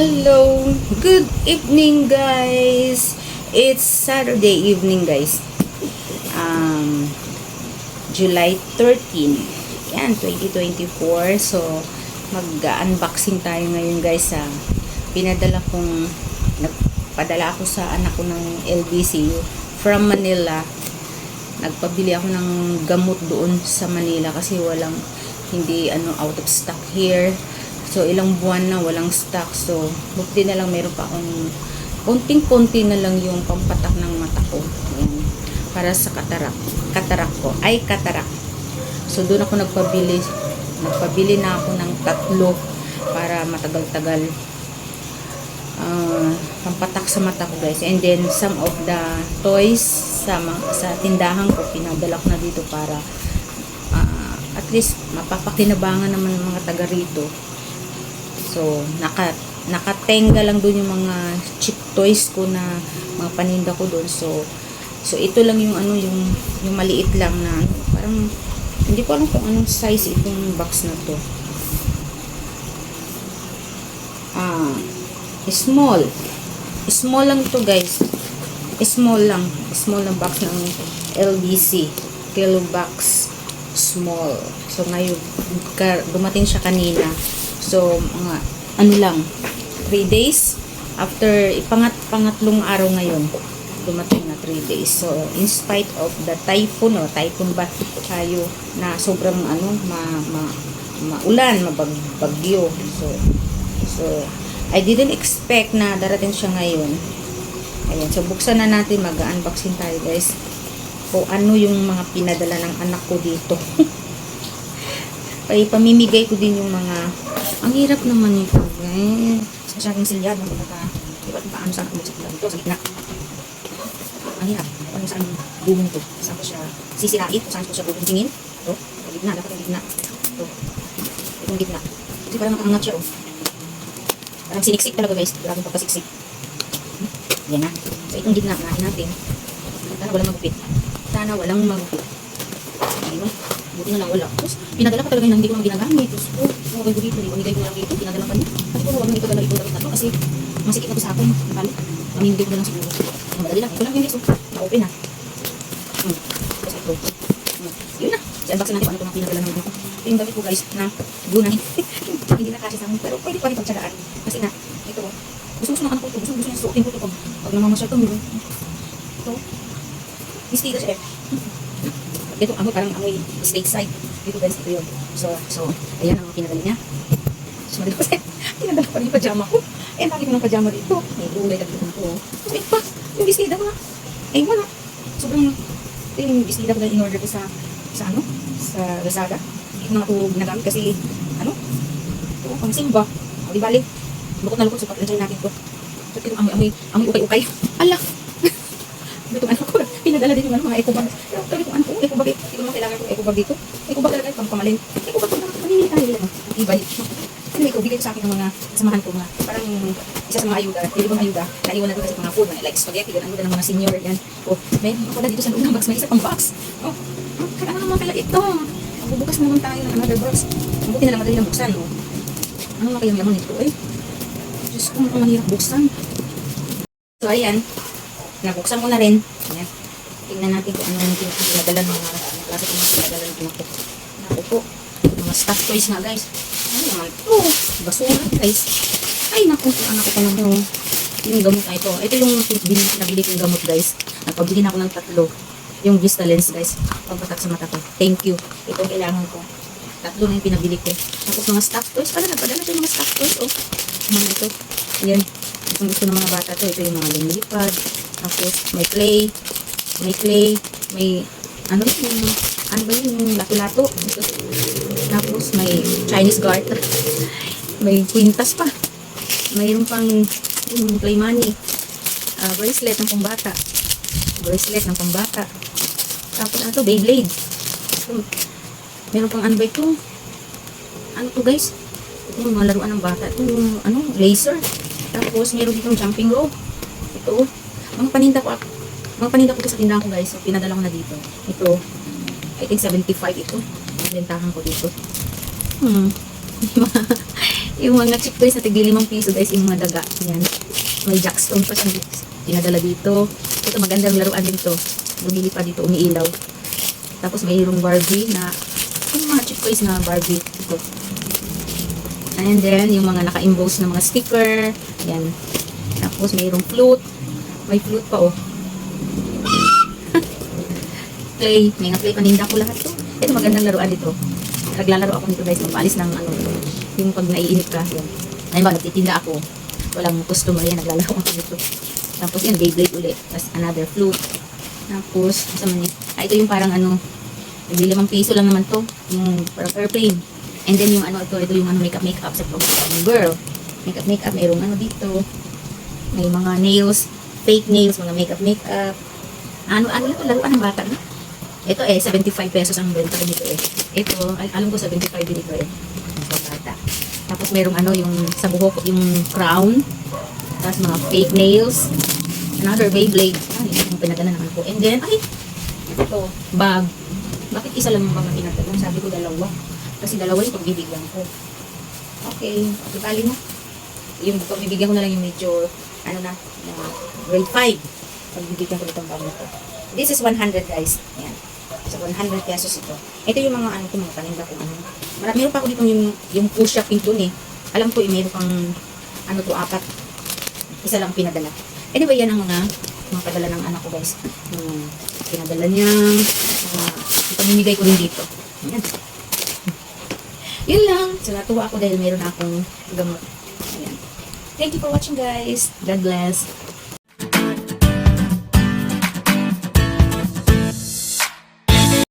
Hello, good evening guys. It's Saturday evening guys. Um, July 13. Yan, 2024. So, mag-unboxing tayo ngayon guys sa pinadala kong nagpadala ako sa anak ko ng LBC from Manila. Nagpabili ako ng gamot doon sa Manila kasi walang hindi ano out of stock here. So, ilang buwan na walang stock. So, buti na lang meron pa akong konting-konti na lang yung pampatak ng mata ko. Ayan. Para sa katarak. Katarak ko. Ay, katarak. So, doon ako nagpabili. Nagpabili na ako ng tatlo para matagal-tagal ah, pampatak sa mata ko guys. And then, some of the toys sa, sa tindahan ko, pinadala ko na dito para ah, at least mapapakinabangan naman ng mga taga rito. So, naka, nakatenga lang doon yung mga cheap toys ko na mga paninda ko doon. So, so ito lang yung ano, yung, yung maliit lang na ano, parang hindi ko alam kung anong size itong box na to. Ah, small. Small lang ito guys. Small lang. Small na box ng LBC. Kilo box. Small. So, ngayon, dumating siya kanina. So, mga, ano lang, 3 days. After, ipangat, pangatlong araw ngayon, dumating na 3 days. So, in spite of the typhoon, o typhoon ba tayo, na sobrang, ano, ma, ma, maulan, mabagbagyo. So, so, I didn't expect na darating siya ngayon. Ayan, so buksan na natin, mag-unboxing tayo guys. Kung ano yung mga pinadala ng anak ko dito. Ay, pamimigay ko din yung mga, ang hirap naman ito guys. Sa aking silya, mga baka, iba't paano sa akin sa dito, sa gitna. Ang hirap. Ano saan bubong to? Saan ko siya sisirain? Saan ko siya bubungtingin? Ito, sa gitna, dapat yung gitna. Ito, itong gitna. Kasi parang nakaangat siya oh. Parang siniksik talaga guys. Grabe pagkasiksik. Yan na. So itong gitna natin natin. Sana walang magupit. Sana walang magupit. Ayun. Buti na lang wala. Tapos pinadala ko talaga na hindi ko naman ginagamit. Tapos oh, mabay ko dito. Pamigay ko lang dito. Pinadala pa niya. Sabi ko huwag nang ipadala ito dapat na to kasi masikip na to sa akin. Nakali. Pamimigay ko na lang siguro. Madali lang. Ito lang yung guys. oh. Na-open na. Hmm. Tapos ito. Hmm. Yun na. So unboxing natin kung ano itong pinadala ng ako. Ito yung gamit ko guys na na hindi na kasi sa amin. Pero pwede pa rin pagtsagaan. Kasi na, ito, gusto gusto ng anak ko ito. Gusto gusto niya suotin ko ito pag, pag namamasyal ko. Ito, mistida siya eh. Ito, amoy parang amoy state side. Dito guys, ito yun. So, so, ayan ang pinadala niya. So, mali kasi, pinadala pa rin yung pajama ko. Eh, ang dami ko ng pajama dito. May gulay na dito ko. Ito pa, yung bestida ko nga. Eh, wala. Sobrang, ito yung bestida ko na in-order ko sa, sa ano, sa Lazada. Ito na ako ginagamit kasi, ano, ito, pang simba. O, di bali, lukot na lukot, so pag-enjoy natin ito. Ito, amoy, amoy, amoy ukay-ukay. Ala! Ito ano ko, pinadala din yung ano, mga eco bag. Pero kailangan kong eco dito. Eco bag talaga, pang pamalin. Eco bag, pang pamalin tayo nila. Ibay. Kasi may bigay sa akin ng mga samahan ko, mga parang isa sa mga ayuda, ko ayuda, naiwan na doon kasi mga food, mga like spaghetti, ganun doon ng mga senior, yan. O, may ako na dito sa loob ng box, may isa pang box. Oh, kaya ano naman pala ito? Bubukas na naman tayo ng another box. Ang buti na lang madali lang buksan, no? Ano na kayang laman nito, eh? Diyos ko, mukhang mahirap buksan. So, ayan. Nabuksan ko na rin. Ayan. Tingnan natin kung ano yung pinadala ng mga ano, klase ng mga pinadala ng pinako. Naku. Mga stuffed toys nga, guys. Ano naman ito? Basura, guys. Ay, naku. Anak ko pa naman. oh. Yung gamot na ito. Ito yung pinabili kong gamot, guys. Nagpabili na ako ng tatlo. Yung Vista Lens, guys. Pagpatak sa mata ko. Thank you. Ito ang kailangan ko. Tatlo na yung pinabili ko. Tapos mga stuffed toys. Pala, nagpadala siya ng mga stuffed toys. Oh, mga ito. Ayan. Kung gusto ng mga bata to, ito yung mga lumilipad. Tapos, may clay. May clay. May, ano yung, ano ba yun, yung lato-lato. Tapos, may Chinese garter. May kwintas pa. Mayroon pang yung play money. Ah, bracelet ng pambata. Bracelet ng pambata. Tapos, ano to, Beyblade. Meron pang ano ba ito? Ano to guys? Ito yung mga laruan ng bata. Ito yung ano, laser. Tapos meron ditong jumping rope. Ito. Mga paninda ko. Mga paninda ko to sa tindahan ko guys. So pinadala ko na dito. Ito. I think 75 ito. Ang bentahan ko dito. Hmm. Yung mga cheap guys na tigli limang piso guys, yung mga daga. Yan. May jackstone pa siyang pinadala dito. Ito magandang laruan din to. Bumili pa dito, umiilaw. Tapos mayroong Barbie na, yung mga cheap guys na Barbie. Ito. And then, yung mga naka-emboss na mga sticker. Yan. Tapos mayroong flute. May flute pa oh. Play. May play. Paninda ko lahat to. Ito magandang laruan dito. Naglalaro ako nito guys. Magpaalis ng ano. Yung pag naiinip ka. Yan. Ngayon ba, nagtitinda ako. Walang customer yan. Naglalaro ako nito. Tapos yan, Beyblade ulit. Tapos another flute. Tapos, sa man? Ah, ito yung parang ano. Hindi limang piso lang naman to. Yung parang airplane. And then yung ano, ito, ito yung ano, makeup makeup sa pag girl. Makeup makeup, mayroong ano dito. May mga nails, fake nails, mga makeup makeup. Ano, ano ito, laruan ng bata, no? Ito eh, 75 pesos ang benta ko nito eh. Ito, al- alam ko 75 din ito eh. Ito, bata. Tapos merong ano, yung sa buhok, yung crown. Tapos mga fake nails. Another Beyblade. Ay, yung pinadala naman ko. And then, ay, ito, bag. Bakit isa lang na pinadala? Sabi ko dalawa. Kasi dalawa yung pagbibigyan ko. Okay, pagkali mo. Yung pagbibigyan ko na lang yung medyo, ano na, na grade 5. Pagbibigyan ko nitong bag na to. This is 100 guys. Ayan. So, 100 pesos ito. Ito yung mga ano ko, mga paninda ko. Ano. Marami, meron pa ako dito yung, yung push-up pinto eh. Alam ko, eh, meron pang, ano to, apat. Isa lang pinadala. Anyway, yan ang mga, mga padala ng anak ko guys. Yung pinadala niya, mga, ipamimigay ko rin dito. Ayan. Yun lang. So, natuwa ako dahil meron akong gamot. Ayan. Thank you for watching guys. God bless.